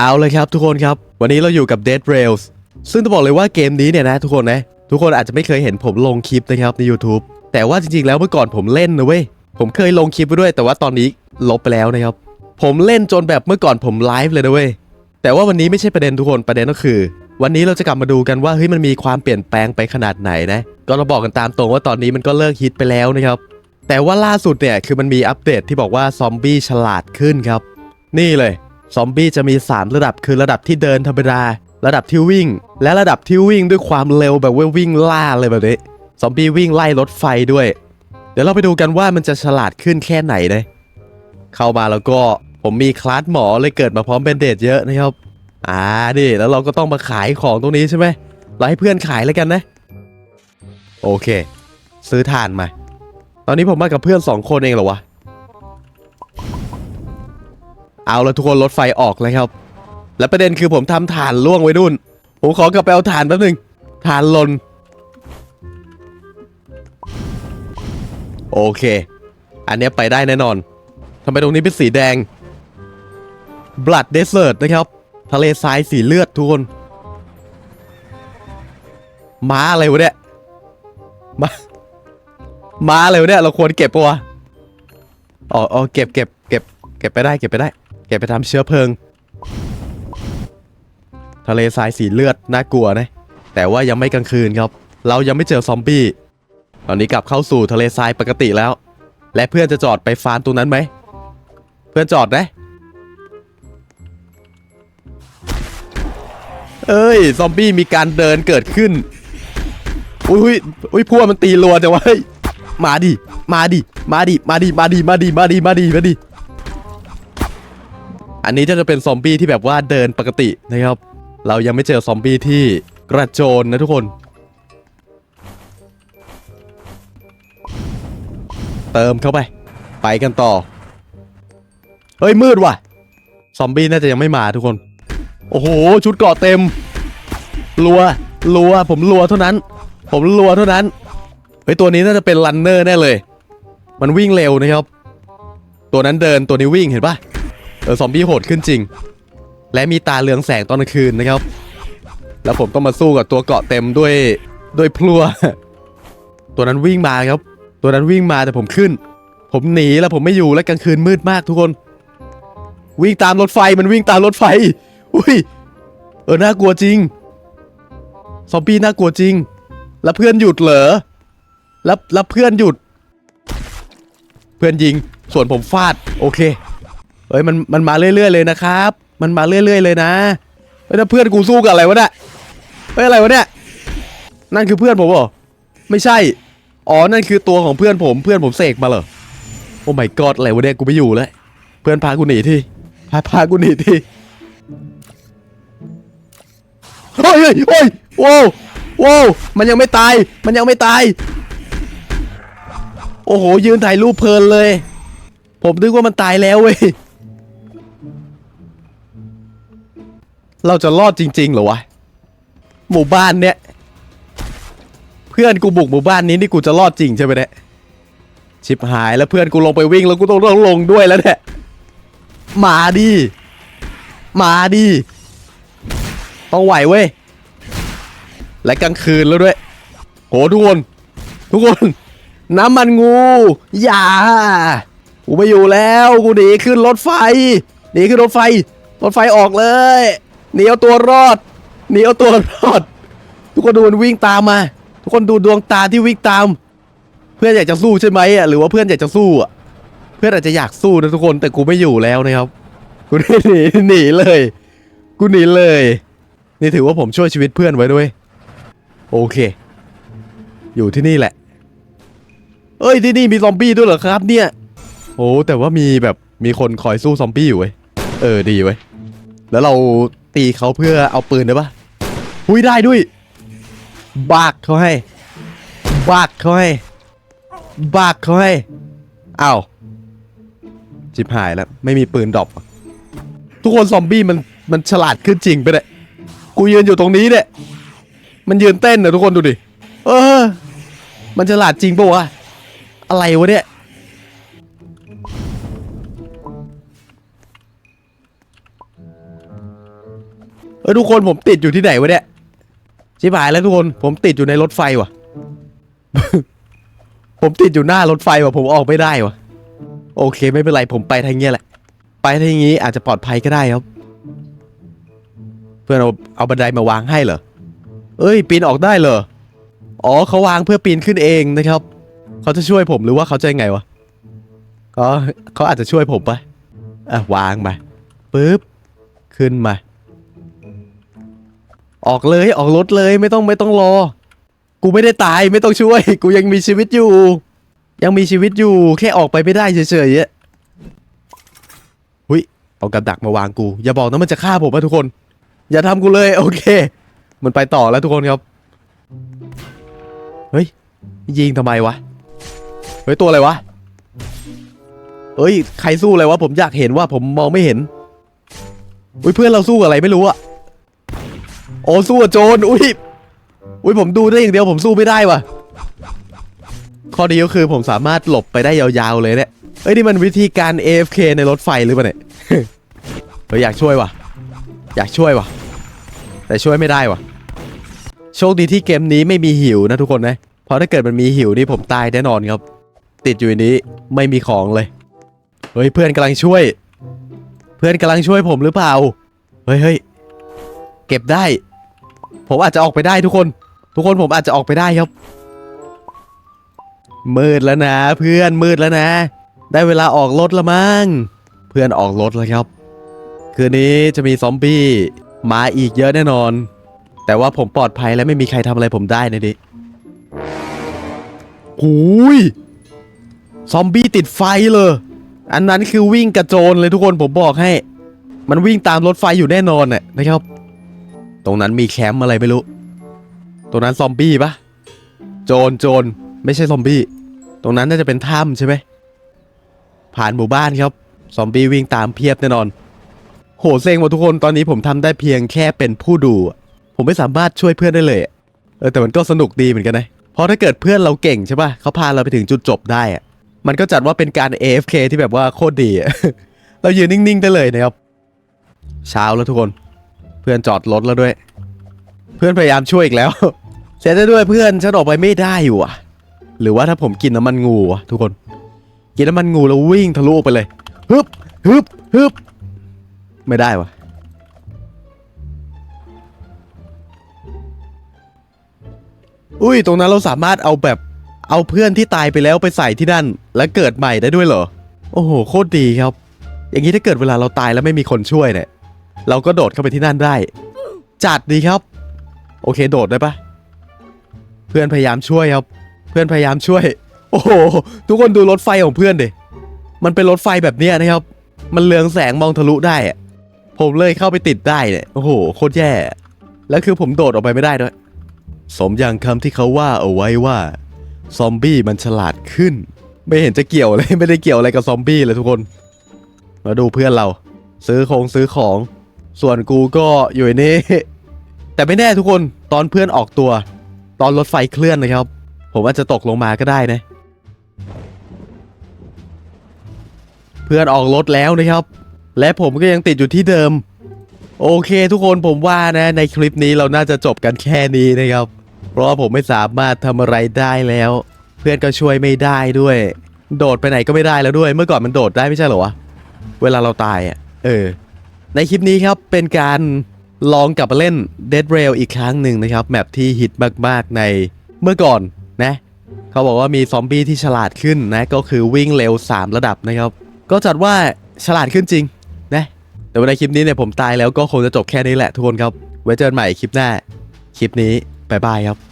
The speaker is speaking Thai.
เอาเลยครับทุกคนครับ วันนี้เราอยู่กับ Dead Rails ซึ่งต้องบอกเลยว่าเกมนี้เนี่ยนะทุกคนนะ ทุกคนอาจจะไม่เคยเห็นผมลงคลิปนะครับใน YouTube แต่ว่าจริงๆแล้วเมื่อก่อนผมเล่นนะเว้ย ผมเคยลงคลิปไปด้วย แต่ว่าตอนนี้ลบไปแล้วนะครับ ผมเล่นจนแบบเมื่อก่อนผมไลฟ์เลยนะเว้ย แต่ว่าวันนี้ไม่ใช่ประเด็นทุกคนประเด็นก็คือ วันนี้เราจะกลับมาดูกันว่าเฮ้ยมันมีความเปลี่ยนแปลงไปขนาดไหนนะ ก็เราบอกกันตามตรงว่าตอนนี้มันก็เลิกฮิตไปแล้วนะครับ แต่ว่าล่าสุดเนี่ยคือมันมีอัปเดตที่บอกว่าซอมบี้ฉลาดขึ้นครับ นี่เลย ซอมบี้จะมี 3 ระดับคือระดับที่เดินธรรมดา ระดับที่วิ่ง และระดับที่วิ่งด้วยความเร็วแบบว่าวิ่งล่าเลยแบบนี้ ซอมบี้วิ่งไล่รถไฟด้วย เดี๋ยวเราไปดูกันว่ามันจะฉลาดขึ้นแค่ไหนนะเข้ามาแล้วก็ผมมีคลาสหมอเลยเกิดมาพร้อมเบนเดดเยอะนะครับ อ่าดิแล้วเราก็ต้องมาขายของตรงนี้ใช่ไหมเราให้เพื่อนขายแล้วกันนะ โอเค ซื้อถ่านมา ตอนนี้ผมมากับเพื่อนสองคนเองเหรอวะ เอาละทุกคนรถไฟออกแล้วครับ และประเด็นคือผมทำฐานล่วงไว้นู่น ผมขอกลับไปเอาฐานแป๊บนึงฐานหล่นโอเค อันนี้ไปได้แน่นอนทำไมตรงนี้เป็นสีแดง Blood Desert นะครับ ทะเลทรายสีเลือดทุกคนม้าอะไรวะเนี่ยม้าม้าอะไรวะเนี่ย เราควรเก็บปะวะอ๋อเก็บเก็บเก็บเก็บไปได้ เก็บไปได้ เก็บไปทำเชื้อเพลิง ทะเลทรายสีเลือดน่ากลัวนะ แต่ว่ายังไม่กลางคืนครับ เรายังไม่เจอซอมบี้ ตอนนี้กลับเข้าสู่ทะเลทรายปกติแล้ว และเพื่อนจะจอดไปฟาร์ตรงนั้นไหม เพื่อนจอดนะ เอ้ย ซอมบี้มีการเดินเกิดขึ้น อุ้ยอุ้ยพวกมันตีรัวจังวะเฮ้ยมาดิ มาดิ มาดิ มาดิ มาดิ มาดิ มาดิ มาดิ มาดิ อันนี้จะเป็นซอมบี้ที่แบบว่าเดินปกตินะครับ เรายังไม่เจอซอมบี้ที่กระโจนนะทุกคน เติมเข้าไป ไปกันต่อ เฮ้ยมืดว่ะ ซอมบี้น่าจะยังไม่มาทุกคน โอ้โห ชุดเกราะเต็ม รัว รัว ผมรัวเท่านั้น ผมรัวเท่านั้น เฮ้ยตัวนี้น่าจะเป็นรันเนอร์แน่เลย มันวิ่งเร็วนะครับ ตัวนั้นเดินตัวนี้วิ่งเห็นปะ ออซอมบี้โหดขึ้นจริง และมีตาเรืองแสงตอนกลางคืนนะครับ แล้วผมต้องมาสู้กับตัวเกาะเต็มด้วยด้วยพลัว ตัวนั้นวิ่งมาครับ ตัวนั้นวิ่งมาแต่ผมขึ้น ผมหนีแล้วผมไม่อยู่แล้วกลางคืนมืดมากทุกคน วิ่งตามรถไฟมันวิ่งตามรถไฟ อุ้ย เออน่ากลัวจริง ซอมบี้น่ากลัวจริง แล้วเพื่อนหยุดเหรอ แล้วแล้วเพื่อนหยุด เพื่อนยิง ส่วนผมฟาด โอเค เฮ้ยมันมันมาเรื่อยๆเลยนะครับ มันมาเรื่อยๆเลยนะเฮ้ยเพื่อนกูสู้กับอะไรวะเนี่ยเฮ้ยอะไรวะเนี่ยนั่นคือเพื่อนผมเหรอไม่ใช่อ๋อนั่นคือตัวของเพื่อนผมเพื่อนผมเสกมาเหรอโอ้ my god อะไรวะเนี่ยกูไม่อยู่แล้วเพื่อนพากูหนีที่พาพากูหนีที่โอ้ยเฮ้ยโอ้ยโว้วโว้วมันยังไม่ตาย มันยังไม่ตาย โอ้โหยืนถ่ายรูปเพลินเลย ผมนึกว่ามันตายแล้วเว้ย เราจะรอดจริง ๆ เหรอวะ หมู่บ้านเนี้ย เพื่อนกูบุกหมู่บ้านนี้นี่กูจะรอดจริงใช่ไหมเนี่ย ชิบหายแล้วเพื่อนกูลงไปวิ่งแล้วกูต้องต้องลงด้วยแล้วเนี่ยมาดิมาดิต้องไหวเว้ย และกลางคืนแล้วด้วย โหทุกคน ทุกคน น้ำมันงู อย่า กูไม่อยู่แล้ว กูหนีขึ้นรถไฟ หนีขึ้นรถไฟ รถไฟออกเลย หนีเอาตัวรอดหนีเอาตัวรอด ทุกคนดูมันวิ่งตามมา ทุกคนดูดวงตาที่วิ่งตาม เพื่อนอยากจะสู้ใช่ไหมอะหรือว่าเพื่อนอยากจะสู้อะเพื่อนอาจจะอยากสู้นะทุกคนแต่กูไม่อยู่แล้วนะครับกูหนีหนีเลย กูหนีเลย นี่ถือว่าผมช่วยชีวิตเพื่อนไว้ด้วย โอเค อยู่ที่นี่แหละ เอ้ยที่นี่มีซอมบี้ด้วยเหรอครับ เนี่ย โอ้แต่ว่ามีแบบมีคนคอยสู้ซอมบี้อยู่เว้ยเออดีเว้ยแล้วเรา ตีเขาเพื่อเอาปืนได้ปะหุยได้ด้วย บากเขาให้ บากเขาให้ บากเขาให้อ้าวจิบหายแล้ว ไม่มีปืนดรอปทุกคนซอมบี้มันมันฉลาดขึ้นจริงไปเลยกูยืนอยู่ตรงนี้เนี่ยมันยืนเต้นนะทุกคนดูดิ เออ มันฉลาดจริงปะวะ อะไรวะเนี่ย เออทุกคนผมติดอยู่ที่ไหนวะเนี่ยชิบหายแล้วทุกคนผมติดอยู่ในรถไฟว่ะ ผมติดอยู่หน้ารถไฟว่ะผมออกไม่ได้ว่ะ โอเคไม่เป็นไรผมไปทางเนี้ยแหละ ไปทางนี้อาจจะปลอดภัยก็ได้ครับ เพื่อนเอาเอาบันไดมาวางให้เหรอเอ้ย ปีนออกได้เหรออ๋อเขาวางเพื่อปีนขึ้นเองนะครับเขาจะช่วยผมหรือว่าเขาจะยังไงวะก็เขาอาจจะช่วยผมปะอะวางมาปึ๊บขึ้นมา ออกเลยออกรถเลยไม่ต้องไม่ต้องรอ กูไม่ได้ตายไม่ต้องช่วย กูยังมีชีวิตอยู่ ยังมีชีวิตอยู่แค่ออกไปไม่ได้เฉยๆอะหุยเอากับดักมาวางกู อย่าบอกนะมันจะฆ่าผมอะทุกคน อย่าทำกูเลยโอเค มันไปต่อแล้วทุกคนครับ เฮ้ย ยิงทำไมวะ เฮ้ย ตัวอะไรวะ เฮ้ย ใครสู้อะไรวะผมอยากเห็นว่าผมมองไม่เห็นอุ้ยเพื่อนเราสู้อะไรไม่รู้อะ โอ้สู้กับโจรอุ้ยอุ้ยผมดูได้อย่างเดียวผมสู้ไม่ได้วะข้อดีก็คือผมสามารถหลบไปได้ยาวๆเลยเนี่ยเอ้ยนี่มันวิธีการ AFK ในรถไฟหรือเปล่าเนี่ยเฮ้ยอยากช่วยว่ะ อยากช่วยว่ะ แต่ช่วยไม่ได้ว่ะ โชคดีที่เกมนี้ไม่มีหิวนะทุกคนนะ เพราะถ้าเกิดมันมีหิวนี่ผมตายแน่นอนครับ ติดอยู่ในนี้ไม่มีของเลย เฮ้ยเพื่อนกำลังช่วย เพื่อนกำลังช่วยผมหรือเปล่า เฮ้ยเฮ้ยเก็บได้ ผมอาจจะออกไปได้ทุกคน ทุกคนผมอาจจะออกไปได้ครับ มืดแล้วนะ เพื่อนมืดแล้วนะ ได้เวลาออกรถล้วมั้งเพื่อนออกรถแล้วครับ คืนนี้จะมีซอมบี้มาอีกเยอะแน่นอน แต่ว่าผมปลอดภัยและไม่มีใครทำอะไรผมได้นะดิหูยซอมบี้ติดไฟเลย อันนั้นคือวิ่งกระโจนเลยทุกคนผมบอกให้ มันวิ่งตามรถไฟอยู่แน่นอนน่ะนะครับ ตรงนั้นมีแคมป์อะไรไม่รู้ ตรงนั้นซอมบี้ปะโจรโจรไม่ใช่ซอมบี้ ตรงนั้นน่าจะเป็นถ้ำใช่ไหม ผ่านหมู่บ้านครับ ซอมบี้วิ่งตามเพียบแน่นอน โหเซ็งว่ะทุกคนตอนนี้ผมทำได้เพียงแค่เป็นผู้ดู ผมไม่สามารถช่วยเพื่อนได้เลย เออแต่มันก็สนุกดีเหมือนกันนะ เพราะถ้าเกิดเพื่อนเราเก่งใช่ปะเขาพาเราไปถึงจุดจบได้อะมันก็จัดว่าเป็นการ AFK ที่แบบว่าโคตรดี เรายืนนิ่งๆได้เลยนะครับ เช้าแล้วทุกคน พื่อนจอดรถแล้วด้วย เพื่อนพยายามช่วยอีกแล้วเสียใจด้วยเพื่อนฉันออกไปไม่ได้อยู่อะ หรือว่าถ้าผมกินน้ำมันงูอะทุกคน กินน้ำมันงูแล้ววิ่งทะลุไปเลยฮึบฮึบฮึบไม่ได้วะอุ้ยตรงนั้นเราสามารถเอาแบบเอาเพื่อนที่ตายไปแล้วไปใส่ที่นั่น แล้วเกิดใหม่ได้ด้วยเหรอ โอ้โห โคตรดีครับ อย่างนี้ถ้าเกิดเวลาเราตายแล้วไม่มีคนช่วยเนี่ย เราก็โดดเข้าไปที่นั่นได้ จัดดีครับ โอเคโดดได้ปะเพื่อนพยายามช่วยครับ เพื่อนพยายามช่วย โอ้โหทุกคนดูรถไฟของเพื่อนดิมันเป็นรถไฟแบบเนี้ยนะครับ มันเลืองแสงมองทะลุได้ผมเลยเข้าไปติดได้เนี่ยโอ้โหโคตรแย่ แล้วคือผมโดดออกไปไม่ได้ด้วย สมอย่างคำที่เขาว่าเอาไว้ว่า ซอมบี้มันฉลาดขึ้น ไม่เห็นจะเกี่ยวเลยไม่ได้เกี่ยวอะไรกับซอมบี้เลยทุกคน มาดูเพื่อนเรา ซื้อของซื้อของ ส่วนกูก็อยู่ในนี้ แต่ไม่แน่ทุกคนตอนเพื่อนออกตัว ตอนรถไฟเคลื่อนนะครับ ผมอาจจะตกลงมาก็ได้นะ เพื่อนออกรถแล้วนะครับ และผมก็ยังติดอยู่ที่เดิม โอเคทุกคนผมว่านะ ในคลิปนี้เราน่าจะจบกันแค่นี้นะครับ เพราะผมไม่สามารถทำอะไรได้แล้ว เพื่อนก็ช่วยไม่ได้ด้วย โดดไปไหนก็ไม่ได้แล้วด้วย เมื่อก่อนมันโดดได้ไม่ใช่เหรอวะเวลาเราตายอะเออ ในคลิปนี้ครับเป็นการลองกลับมาเล่น Dead Rail อีกครั้งหนึ่งนะครับ แมปที่ฮิตมาก ๆ ในเมื่อก่อนนะ เขาบอกว่ามีซอมบี้ที่ฉลาดขึ้นนะ ก็คือวิ่งเร็ว 3 ระดับนะครับ ก็จัดว่าฉลาดขึ้นจริงนะแต่ว่าในคลิปนี้เนี่ยผมตายแล้วก็คงจะจบแค่นี้แหละทุกคนครับ ไว้เจอกันใหม่คลิปหน้า คลิปนี้บายบายครับ